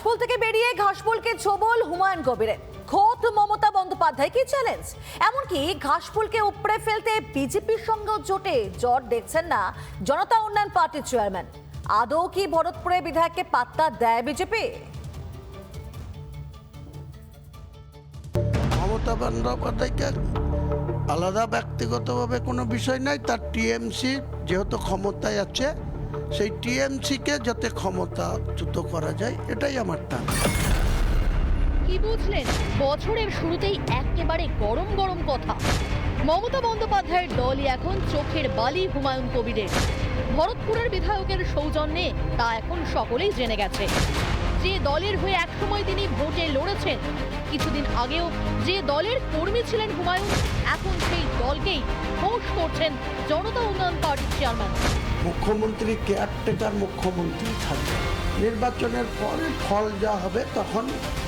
ঘাসফুল থেকে বেরিয়ে ঘাসফুলকে ছোবল, হুমায়ুন কবিরের। খোদ মমতা বন্দ্যোপাধ্যায় কি চ্যালেঞ্জ এমনকি ঘাসফুলকে উপড়ে ফেলতে বিজেপির সঙ্গে জোটে জট দেখছেন না জনতা উন্নয়ন পার্টির চেয়ারম্যান আদৌ কি ভরতপুরে বিধায়ককে পাত্তা দেয় বিজেপি? মমতা বন্দ্যোপাধ্যায়কে আলাদা ব্যক্তিগতভাবে কোনো বিষয় নাই, তার টিএমসি যেহেতু ক্ষমতায় আছে সেই টিএমসিকে যাতে ক্ষমতা ক্ষমতাচ্যুত করা যায়, এটাই আমার টান। কি বুঝলেন? বছরের শুরুতেই একেবারে গরম গরম কথা। মমতা বন্দ্যোপাধ্যায়ের দলই এখন চোখের বালি হুমায়ুন কবিরের। ভরতপুরের বিধায়কের সৌজন্যে তা এখন সকলেই জেনে গেছে। যে দলের হয়ে একসময় তিনি ভোটে লড়েছেন, কিছুদিন আগেও যে দলের কর্মী ছিলেন হুমায়ুন, এখন সেই দলকেই হোস করছেন জনতা উন্নয়ন পার্টির চেয়ারম্যান মুখ্যমন্ত্রী কেয়ারটেকার মুখ্যমন্ত্রী থাকবে। নির্বাচনের পরে ফল যা হবে তখন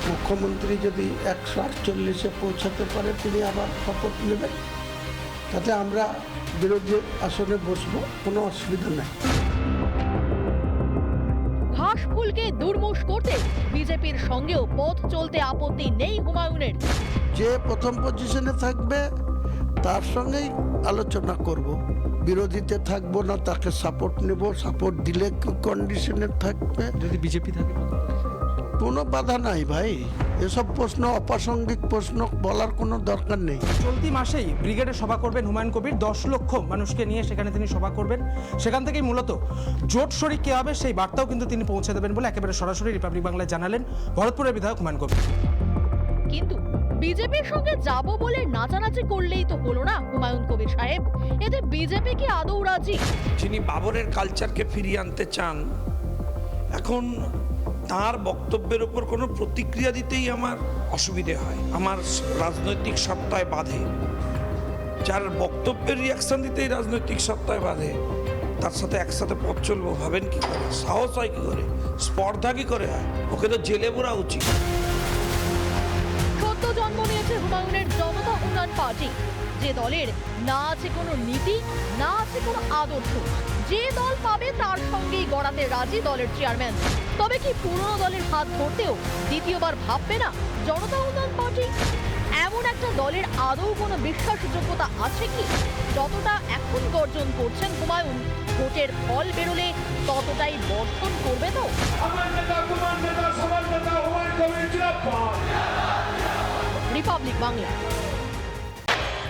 মুখ্যমন্ত্রী যদি একশো আটচল্লিশে পৌঁছাতে পারে তিনি আবার শপথ নেবেন। তাতে আমরা বিরোধী আসনে বসবো কোনো অসুবিধা নাই। ঘাস ফুলকে দুর্মুষ করতে বিজেপির সঙ্গেও পথ চলতে আপত্তি নেই হুমায়ুনের। যে প্রথম পজিশনে থাকবে তার সঙ্গেই আলোচনা করব। বিরোধীতে থাকব না তাকে সাপোর্ট নেব। সাপোর্ট দিলে কন্ডিশনে থাকবে? যদি বিজেপি থাকে কোনো বাধা নাই ভাই। এসব প্রশ্ন অপ্রাসঙ্গিক প্রশ্ন বলার কোনো দরকার নেই। চলতি মাসেই ব্রিগেডে সভা করবেন হুমায়ুন কবির। দশ লক্ষ মানুষকে নিয়ে সেখানে তিনি সভা করবেন। সেখান থেকেই মূলত জোট শরিক কে হবে সেই বার্তাও কিন্তু তিনি পৌঁছে দেবেন বলে একেবারে সরাসরি রিপাবলিক বাংলায় জানালেন ভরতপুরের বিধায়ক হুমায়ুন কবির। কিন্তু বিজেপির সঙ্গে যাব বলে নাচানাচি করলেই তো হলো না হুমায়ুন কবির সাহেব এতে বিজেপি কি আদৌ রাজি? যিনি বাবরের কালচারকে ফিরিয়ে আনতে চান এখন তার বক্তব্যের উপর কোনো প্রতিক্রিয়া দিতেই আমার অসুবিধে হয় আমার রাজনৈতিক সত্তায় বাধে। যার বক্তব্যের রিয়াকশন দিতেই রাজনৈতিক সত্তায় বাধে তার সাথে একসাথে পথ চলবো ভাবেন কি করে? সাহস হয় কি করে? স্পর্ধা কি করে হয়? ওকে তো জেলে পোড়া উচিত। সদ্য জন্ম নিয়েছে হুমায়ুনের জনতা উন্নয়ন পার্টি। যে দলের না আছে কোনো নীতি না আছে কোনো আদর্শ যে দল পাবে তার সঙ্গেই গড়াতে রাজি দলের চেয়ারম্যান তবে কি পুরনো দলের হাত ধরতেও দ্বিতীয়বার ভাববে না জনতা উন্নয়ন পার্টি? এমন একটা দলের আদৌ কোনো বিশ্বাসযোগ্যতা আছে কি? যতটা এখন গর্জন করছেন হুমায়ুন ভোটের ফল বেরোলে ততটাই বর্ষণ করবে তো? রিপাবলিক নেতা